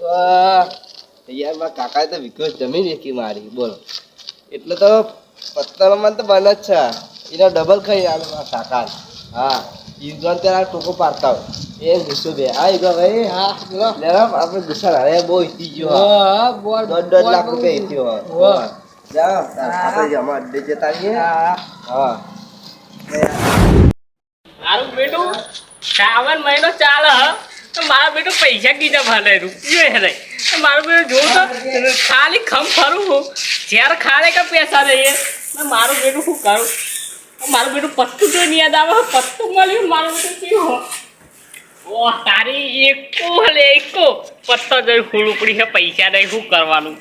યાર મારા કાકાએ તો વિકાસ જમી વેચી મારી બોલો. એટલે તો પત્તરમાં તો બને જ છે. એનો ડબલ ખાઈ આવે મારા કાકા હા ઈગન ત્યારે ટોકો પાડતા હોય. એ ગુસ્સો બે. હા ઈગો ભાઈ હા જરા આપણે ગુસ્સા ના બહુ ઈતી ગયો હા. દોઢ દોઢ લાખ રૂપિયા ઈતી હોય જા આપણે જમા અડ્ડે જતા રહીએ. હા મારું બેટું. શ્રાવણ મહિનો ચાલે મારા બેટું પૈસા કીધા ભલે રૂપિયો હે નહીં. તો મારું બેટું જોઉં તો ખાલી ખમ ફરું હું. જ્યારે ખાલે કે પૈસા તો મારું બેટું શું કરું? મારું બેટું પત્તું તો યાદ આવે પત્તું મળ્યું મારું બેટું પીવો ઓહ તારી એકો હલે, એકો. પત્તો જઈ ફૂલ ઉપડી છે, પૈસા નહીં, શું કરવાનું?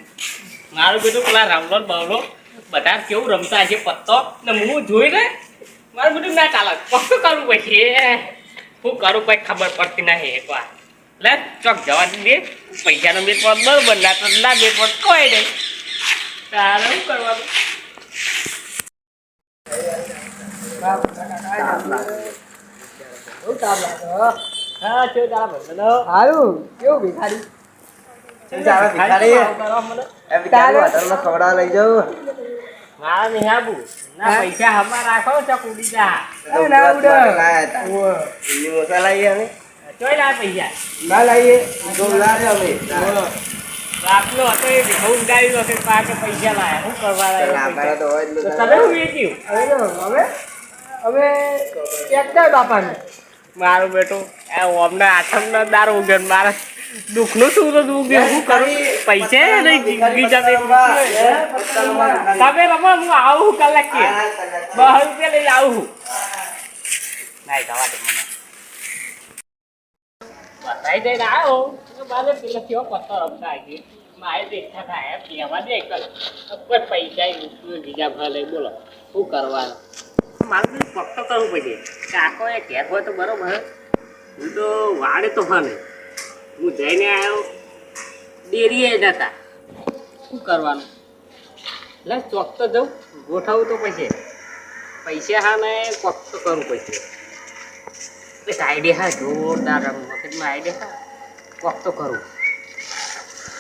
મારું બેટું પેલા રાવલો બાવલો બધા કેવું રમતા છે પત્તો? ને હું જોઈને મારું બધું ના ચાલે. કશું કરવું પછી શું કરું કઈ ખબર પડતી નહીં એકવાર લે ચોક જવા દે. પૈસાનો બે પદ બરોબર ના તો ના બે પદ કોઈ નહીં. તારે શું કરવાનું? હા ચો તારા ભંડનો હારું કેવું ભિખારી હોટલમાં ખવડાવવા લઈ જાઉં. મારા નહીં આબુ. ના પૈસા હમા રાખો જા એ ના ઉડે. તા. અમે. ચોય ના પૈસા? ના અમે. આપનો હતો એ ભીખો ઉડાવી વખત પાકે પૈસા લાયા. શું કરવા લાયા તો હોય તો તમે શું વેચ્યું હવે હવે હવે બાપાને. મારું બેટું એ ઓમને આઠમનો દાર ઉગ્યો ને મારે. દુઃખનું તો ઉગ્યો શું કરું? પૈસે નહીં જિંદગી જાતે તમે રમો હું આવું કલાક કે. બસ રૂપિયા લઈ આવું. હું નહીં જવા દે મને. બતાવી દઈને આવ્યો મારે પેલા કેવો પત્તો રમતા આવી મારે દેખતા થાય પીવા દે ઉપર પૈસા બીજા ભલે બોલો. શું કરવાનું? મારે બધું પક્કો કરવું પડે. કાકો એ કહેવો હોય તો બરોબર. હું તો વાડે તો હા નહીં હું જઈને આવ્યો ડેરીએ જતા શું કરવાનું? લે, ચોક તો જવું ગોઠવું તો પછી. પૈસા હા ને કોક તો કરવું પછી એક આઈડિયા હા, જોરદાર મગજમાં આઈડિયા હા? કોક તો કરું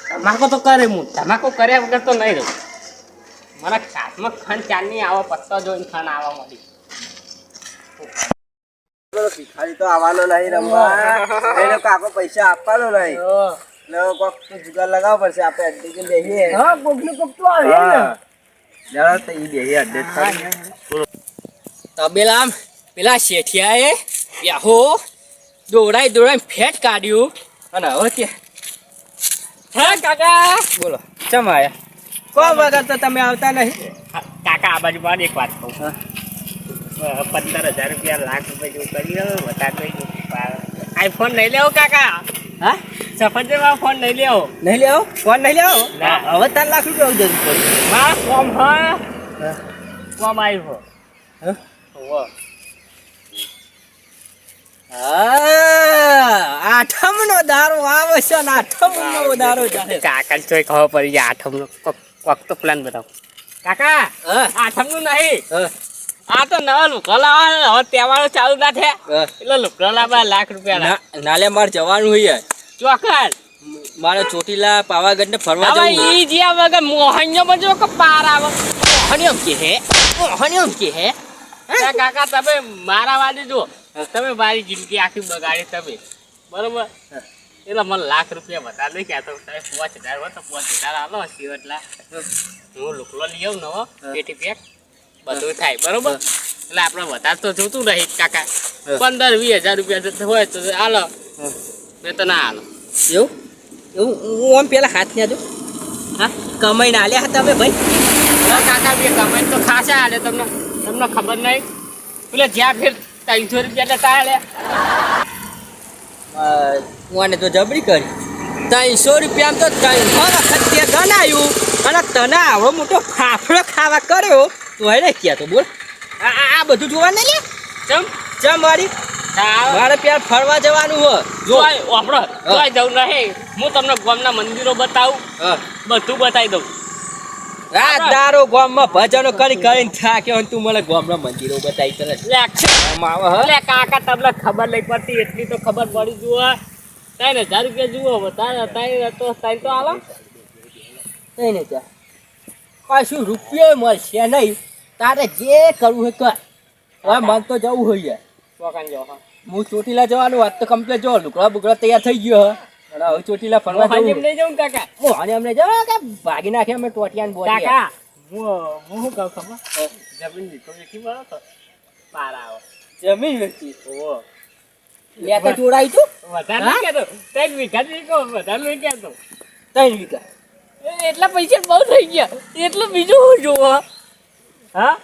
ધમાકો તો કરે હું. ધમાકો કર્યા વગર તો નહીં રહું. મને ખાસમાં ખંડ ચાંદની આવો, પત્તો જોઈને ખંડ આવવા મળી. પેલો ભિખારી તો આવવાનો નહીં રમવા. એને કાકો પૈસા આપવાનો નહીં. એટલે કોક જુગાર લગાવવો પડશે આપણે અડ્ડે કે બેસીએ હા કોકનું કોક તો આવે ને. હા. જરા તો ઈ બેસી અડ્ડે જ પેલા શેઠિયાએ યાહો દોડાઈ દોડાઈ ફેટ કાઢ્યું. અને હવે કે હા કાકા. બોલો ચમ આયા? કો વગર તો તમે આવતા નહીં. કાકા આ બાજુ એક વાત કહું. પંદર હજાર રૂપિયા લાખ રૂપિયા જેવું કરી લો વધારે આઈફોન નહીં લેવો કાકા. હા? સફરજનમાં ફોન નહીં લેવો. નહીં લેવો? ફોન નહીં લેવો? ના. હવે ત્રણ લાખ રૂપિયા જરૂર પડશે મારા ફોર્મ હા. હા. ફોર્મ આવ્યું હા? હો હા આઠમનો દારો આવે છે ને આઠમનો દારો ચાલે કાકા ચોય ખબર પડી જાય આઠમનો કોક કોક તો પ્લાન બતાવો કાકા આઠમ આઠમનું નહીં. હા. આ તો નવા લુકલા હવે તહેવારો ચાલુ ના થયા. એટલે લુકલા લાવવા લાખ રૂપિયા નાલે મારે જવાનું હોય ચોકર મારે ચોટીલા પાવાગઢ ને ફરવા હવે જવું ઈ જ્યાં વગર મોહણિયો બજો કે પાર આવે. મોહણિયો કે હે? મોહણિયો કે હે? કાકા તમે મારા વાડી જો તમે મારી જિંદગી આખી બગાડી તમે. બરોબર? એટલે મને લાખ રૂપિયા બધા લઈ ગયા તો તમે પાંચ હજાર હોય તો પાંચ હજાર આલો હસી એટલા હું લુકલો લઈ આવું નવો પેટી પેક. બધું થાય બરોબર? એટલે આપણે વધારે તો જોતું નહીં કાકા. પંદર વીસ હજાર રૂપિયા હોય તો હાલો. મેં તો ના હાલો. એવું? એવું? હું આમ પેલા હાથ ને જો હા? કમાઈને આલ્યા હતા તમે ભાઈ? કાકા બે કમાઈ તો ખાસા હાલે તમને તમને ખબર નહીં? પેલે જ્યાં ફેર ત્રણસો રૂપિયા લેતા હાલ્યા. હું આને તો જબરી કરી. ત્રણસો રૂપિયા તો ત્રણસો વખત તે ગણાયું. અને તને આવડો મોટો ફાફડો ખાવા કર્યો. તો એને ક્યાં તો બોલ. આ આ- બધું જોવા નહીં લે? ચમ? ચમ મારી? મારે પ્યાર ફરવા જવાનું હો જો. જોય જોઈ જવું નહીં. હું તમને ગામના મંદિરો બતાવું. બધું બતાવી દઉં. રાત દારો ગામમાં ભજનો કરી કરીને થાક્યો તું મને ગામના મંદિરો બતાવી તને લે આવે? કાકા તમને ખબર નહીં પડતી. એટલી તો ખબર પડી જુઓ. ત્રણ હજાર રૂપિયા જુઓ. હવે તારે તો તારે તો આલો. નહીં ને ત્યાં કશું રૂપિયો મળશે નહીં. તારે જે કરવું હોય કર. હવે મન તો જવું હોય હા. હું ચોટીલા જવાનું વાત તો કમ્પ્લીટ જો લુકડા બુકડા તૈયાર થઈ ગયો હવે ચોટીલા ફરવા જવું. નહીં જવું કાકા? મોહને અમને જવા કે ભાગી નાખે અમે ટોટિયાન બોલ કાકા હું હું શું કહું ખબર? જમીન નીકળો વેચી મળો તો. પાર આવો. જમીન વેચી. ઓ લે તો જોડાઈ તું. વધારે હા? કહેતો. ત્રણ વીઘા વધારે કહેતો. ત્રણ વીઘા. એટલા પૈસા બહુ થઈ ગયા. એટલું બીજું શું જોવા? હા?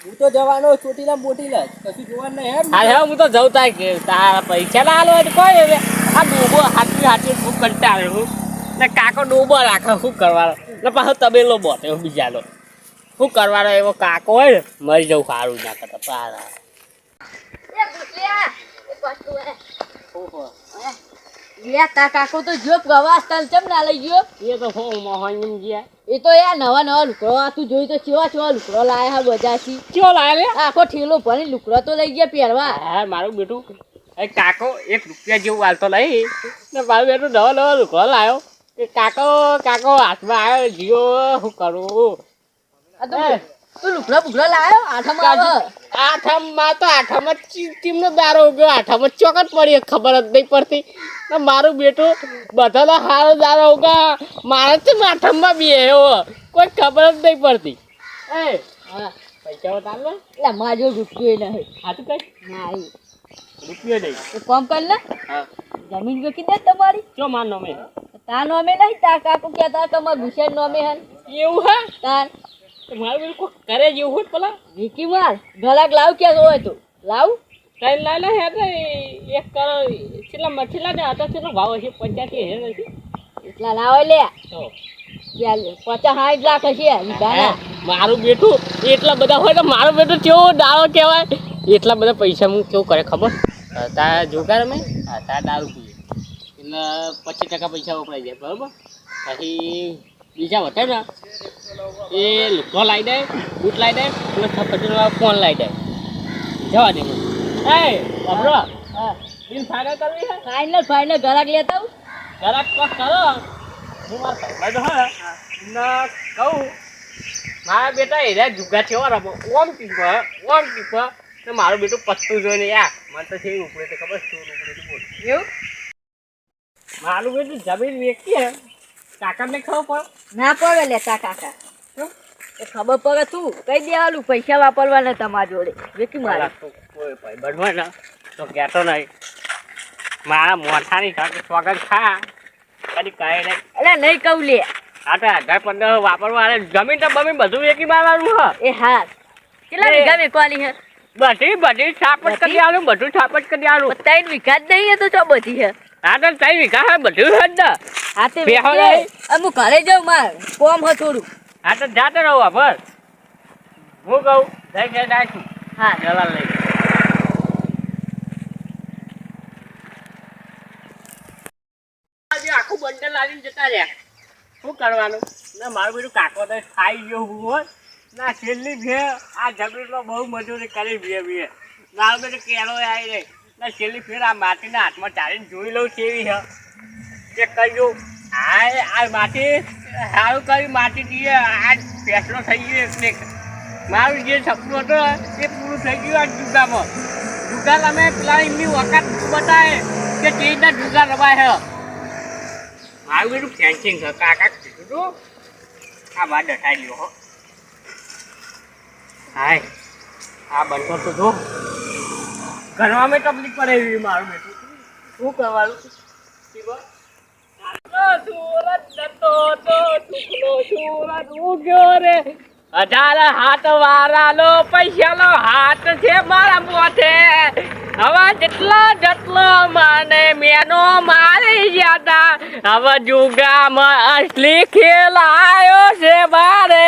હું તો જવાનો ચોટીલા મોટી જ. કશું જોવાનું નહીં હેડ. હા હા હું તો જઉં તાર કે તારા પૈસા ના આલો હોય તો કોઈ હવે. આ ડોબો હાથવી હાથવી ખૂબ કંટાળ્યો હું ને કાકો ડોબો રાખે શું કરવાનો? ને પાછો તબેલો બોટે બીજાનો. શું કરવાનો એવો કાકો હોય ને મરી જવું સારું ના કરતા. પારા એ ભૂતિયા, એ પાછું હે. લે, તાર કાકો તો જો પ્રવાસ તલ ચમ ના લઈ ગયો? એ તો હું મોહન ગયા. એ તો યાર નવા નવા લુકડો આ તું જોઈ તો લુકડો લાયા હા બજારથી ચો લાવે આખો ઠેલો ભરી લુકડો તો લઈ ગયા પહેરવા. હા મારું બેટું. એ કાકો એક રૂપિયા જેવું હાલતો લઈ. ને મારું બેટું નવો નવો લુકડો લાવ્યો એ કાકો કાકો હાથમાં આવ્યો જીઓ શું કરું? તો તું લુકડો બુકડો લાયો? આઠમ આવે. આઠમમાં તો આઠમમાં ચીમનો દારો ઉગ્યો. આઠમમાં ચોકટ પડી. ખબર જ નહીં પડતી. ને મારું બેટું બધાનો હારો દારો ઉગા. મારે તો આઠમમાં બી એવો કોઈ ખબર જ નહીં પડતી. એ પૈસા બતાવો એટલે મારા રૂપિયો નહીં હાથું કઈ? ના રૂપિયો નહીં. તો કોમ કર ને. જમીન વેચી દે તમારી. ચો માર નમે? નહીં? તાર કાકો કહેતા કે ભૂષણ નોમે હન એવું હા? તાર. તો મારું બધું કોઈ કરે જેવું હોય પેલા? વિકી માર ગલાક લાવ ક્યાં હોય તું. લાવ. ત્રણ લાઈ લે હે એક કરો છેલ્લા મછલા ને હતા છેલ્લો ભાવ હશે પંચ્યાસી હે નથી એટલા લાવો લે. તો. ચાલ પચાસ સાઠ લાખ હશે મારું બેટું એટલા બધા હોય તો મારું બેટું કેવો દાળો કહેવાય? એટલા બધા પૈસા હું કેવું કરે ખબર? તારા જોગાર અમે? હા તારા દારૂ પીએ. એટલે પચીસ ટકા પૈસા વપરાઈ જાય બરાબર? પછી બીજા વધે ને એ લુકો લાવી દે બૂટ લાવી દે અને પછી ફોન લાવી દે. જવા દે એ બાબરો હા બિલ ફાઇનલ કરવી હે ફાઇનલ ફાઇનલ ગરાક લેતા હું જરાક કોક કરો. હું માર ભાઈ તો હા ના કહું. મારા બેટા એરા જુગા છે રમો. ઓમ ટીપ ઓમ ટીપ ને મારું બેટું પત્તું જોઈને યા મને તો છે ઉપડે તો ખબર શું ઉપડે તો બોલ. એવું? મારું બેટું જમીન વેચી હે. કાકાને ખબર ના પડે લેતા કાકા. ખબર પડે તું. કઈ દેવાનું? પૈસા વાપરવાના તમારા જોડે. વેકી મારા. કોઈ ભાઈ ને. તો કહેતો નહીં. મારા મોઠાની સાથે સ્વાગત ખા કદી કહે નહીં. એટલે નહીં કહું લે. આ તો હજાર પંદર વાપરવા જમીન તો બમીન બધું વેકી મારવાનું હા. એ હા. કેટલા વીઘા વેકવાની હે? બધી બધી છાપટ કરી આલું બધું છાપટ કરી આલું. પણ ત્રણ વીઘા જ નહીં તો ચો બધી હે? હા તો ત્રણ વીઘા હે બધું હે જ ને. હા તે? અમુક ઘરે જાઉં માર. કોમ હ થોડું. હા તો જાતે રહો બસ હું કહું જય જય નાખું હા. જલાલ લઈ. આખું બંડલ લાવીને જતા રહ્યા. શું કરવાનું? ના મારું બધું કાકો તો ખાઈ ગયો હું હોય ના છેલ્લી ભે આ જમીનમાં બહુ મજૂરી કરી ભે ભે મારું બધું કેળો આવી રહી. ના છેલ્લી ફેર આ માટીના હાથમાં ચાલીને જોઈ લઉં કેવી હે. ચેક કહ્યું આ આ માટી સારું કર્યું, માટી આજ ફેસલો થઈ ગયો એટલે મારું જે સપનું હતું એ પૂરું થઈ ગયું આ જુગામાં જુગા તમે પેલા એમની વખત બતાવે કે તે રીતના જુગા રમાય છે મારું બધું ફેન્સિંગ છે કાકા કીધું તું? આ બાદ ડટાઈ લ્યો હો. હાય. આ બનતો તો. જો ઘરમાં તકલીફ પડે એવી મારું બેટું. શું કરવાનું? સુરત ઉગ્યો રે હજાર હાથ છે મારા મોથે હવે જેટલો જેટલો માને મેનો મારી ગયા તા હવે જુગામાં અસલી ખેલ આવ્યો છે મારે.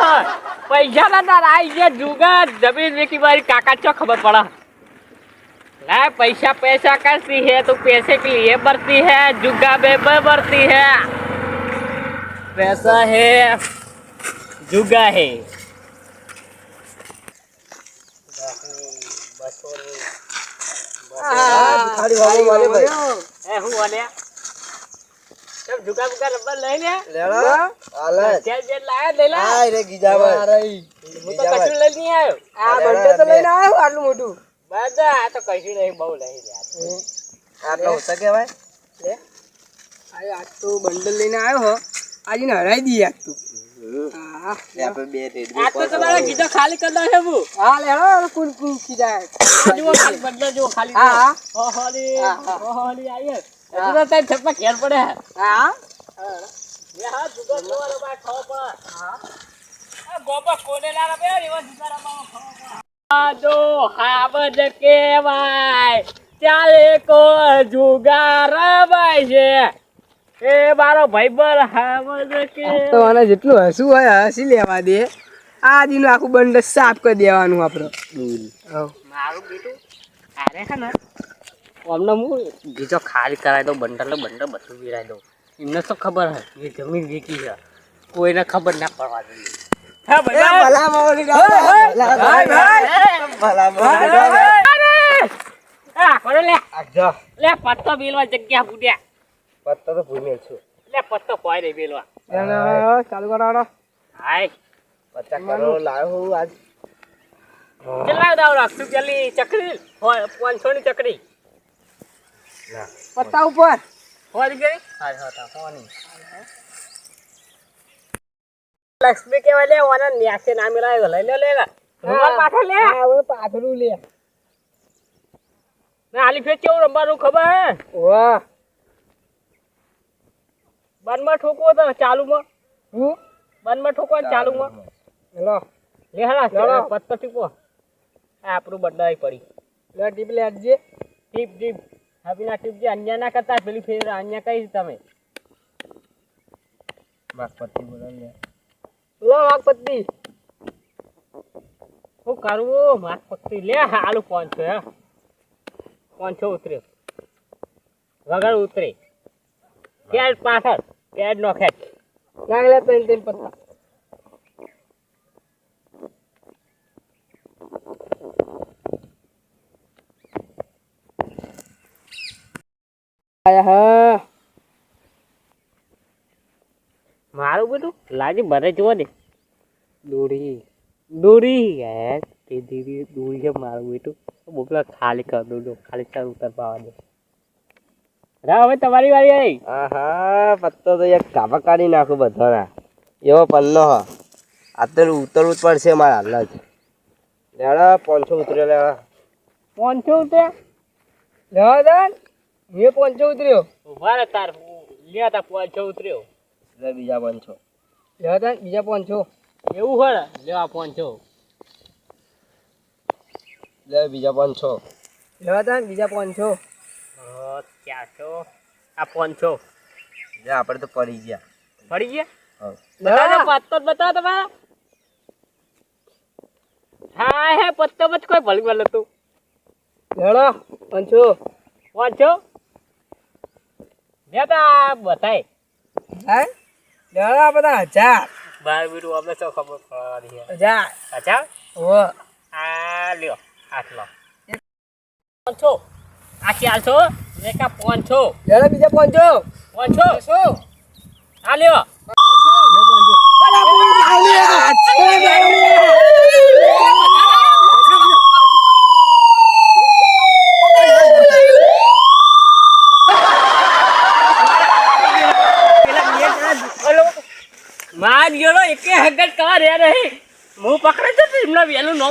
છે. પૈસાના તાર આવી ગયા જુગા જમીન વેચી મારી કાકા ચો ખબર પડે? ना पैसा पैसा करती है तो पैसे के लिए बढ़ती है जुग्गा में बढ़ती है पैसा है जुग्गा है હા હારી વાળો વાલે ભાઈ એ હું વાલ્યા તમે ઝુકા બુકા રબર લઈ લે લેડો હાલે અત્યારે જે લાયા લઈ લા આય રે ગીજાભાઈ હું તો કશું લઈ નહીં આવ્યો આ બંને તો લઈને આવ્યો આટલું મોટું બધા આ તો કશું નહીં બહુ લઈ આટલો ઓછા કહેવાય? આજ તો બંડલ લઈને આવ્યો હો. આજે હરાઈ દઈએ આજ તો. હા લે આપણે બે રેડ આ તો તમારા ગીતો ખાલી કરી નાખે હા લેડો કુલ કુલ ખાલી હા આઈએ તો તારી ઘેર પડે. હા લે હા જુગો ખાવ પડે. કોને ના રમે એવા જુગા રમવા ખાવ જો હાવજ કેવાય ચાલે કો જુગાર છે. એ મારો ભાઈબર હાવજ કે તો આને જેટલું હસવું હોય હસી લેવા દે. આ દીનું આખું બંડલ સાફ કરી દેવાનું આપણે. મારું બેટું અરે હે ને અમને હું બીજો ખાલી કરાવી દઉં બંડલ બંડલ બધું વિરાઈ દઉં. એમને તો ખબર હે? એ જમીન વેચી છે. કોઈને ખબર ના પડવા જોઈએ. પચાસની ચકરી? પત્તા ઉપર. હોરી ગઈ? હા હા તા હોની લક્ષ્મી કેવા લે ઓને ન્યાસે ના મિલાય લઈ લે લે. લે રૂમાલ પાછળ લે. હા, હવે પાથરું લે. ના આલી ફેર કેવું રમવાનું ખબર? હે વાહ. બનમાં ઠોકવો તો ચાલુમાં. હું? બનમાં ઠોકવો ચાલુમાં. લો લે હલા ચાલો. પત્તો ટીપો આ આપણું બંડાઈ પડી. લે ટીપ લે આજે ટીપ ટીપ. હબીના ટીપ જે અન્ય ના કરતા પેલી ફેર અન્ય કઈ તમે? બસ પત્તી બોલે લે. લો વાઘપતિ શું કરવું માસ પક્ષી લે આલુ પાંચસો, હે. પાંચસો ઉતરે. વગર ઉતરે. પેડ પાછળ? પેડ નો ખેંચ. લાગલે ત્રણ ત્રણ પત્તા આયા, હા મારું બધું? લાજી મને જુઓ ને દોરી દોરી યાર. તે દીદી દોરી છે મારું બેટું બોપલા ખાલી કર દો ખાલી સર ઉતર પાવા દે રા હવે તમારી વારી આવી આહા પત્તો તો એક કાપા કાઢી નાખું બધાના. એવો પલ્લો હ. આ તો ઉતરવું જ પડશે મારા હાલ જ. લેડા પાંચસો ઉતર્યો લેવા પાંચસો ઉતર્યા? લેવા દે મેં પાંચસો ઉતર્યો. ઊભા તાર લે તા પાંચસો ઉતર્યો. બીજા પાંચસો લેવા દે બીજા પહોંચો એવું હોય લેવા પાંચસો લે બીજા પાંચસો લેવા તા બીજા પહોંચો ચારસો આ પાંચસો લે આપણે તો પડી ગયા. પડી ગયા? હા. બતાવો પત્તો બતાવો તમારા. હા હે પત્તો મત કોઈ ભલી ભલે તું. લેડો છો? પાંચસો લે તા બતાય. હે? આ બધા હજાર બાર બીડું અમે તો ખબર પડવાની છે હજાર અચ્છા ઓ આ લ્યો આટલો પાંચસો આ ચારસો ને કા પાંચસો લેડો બીજા પહોંચો પાંચસો શું આ લ્યો માર ગયો એકે હગત કા રે રહી હું પકડે છે એમના વેલું નો